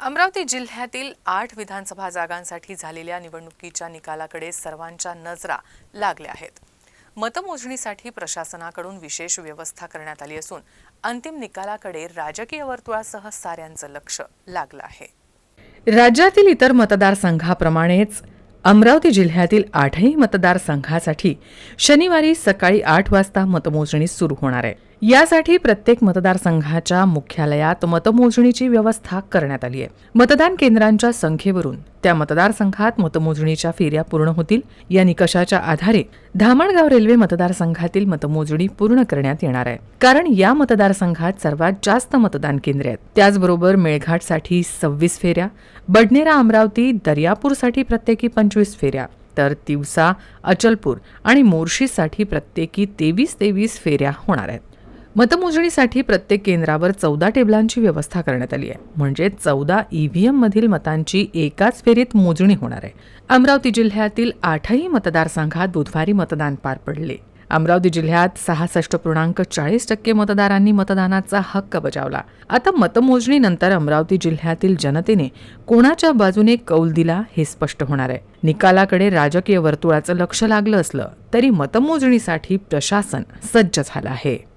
अमरावती जिल्ह्यातील आठ विधानसभा जागांसाठी झालेल्या निवडणुकीच्या निकालाकडे सर्वांच्या नजरा लागल्या आहेत. मतमोजणीसाठी प्रशासनाकडून विशेष व्यवस्था करण्यात आली असून अंतिम निकालाकडे राजकीय वर्तुळासह साऱ्यांचं लक्ष लागलं आहे. राज्यातील इतर मतदारसंघाप्रमाणेच अमरावती जिल्ह्यातील आठही मतदारसंघासाठी शनिवारी सकाळी आठ वाजता मतमोजणी सुरू होणार आहे. यासाठी प्रत्येक मतदारसंघाच्या मुख्यालयात मतमोजणीची व्यवस्था करण्यात आली आहे. मतदान केंद्रांच्या संख्येवरून त्या मतदारसंघात मतमोजणीच्या फेऱ्या पूर्ण होतील. या निकषाच्या आधारे धामणगाव रेल्वे मतदारसंघातील मतमोजणी पूर्ण करण्यात येणार आहे. कारण या मतदारसंघात सर्वात जास्त मतदान केंद्रे आहेत. त्याचबरोबर मेळघाटसाठी सव्वीस फेऱ्या बडनेरा अमरावती दर्यापूरसाठी प्रत्येकी पंचवीस फेऱ्या तर तिवसा अचलपूर आणि मोर्शीसाठी प्रत्येकी तेवीस तेवीस फेऱ्या होणार आहेत. मतमोजणीसाठी प्रत्येक केंद्रावर चौदा टेबलांची व्यवस्था करण्यात आली आहे. म्हणजे चौदा ईव्हीएम मधील मतांची एकाच फेरीत मोजणी होणार आहे. अमरावती जिल्ह्यातील आठही मतदारसंघात बुधवारी मतदान पार पडले. अमरावती जिल्ह्यात सहासष्ट पूर्णांक चाळीस टक्के मतदारांनी मतदानाचा हक्क बजावला. आता मतमोजणीनंतर अमरावती जिल्ह्यातील जनतेने कोणाच्या बाजूने कौल दिला हे स्पष्ट होणार आहे. निकालाकडे राजकीय वर्तुळाचं लक्ष लागलं असलं तरी मतमोजणीसाठी प्रशासन सज्ज झालं आहे.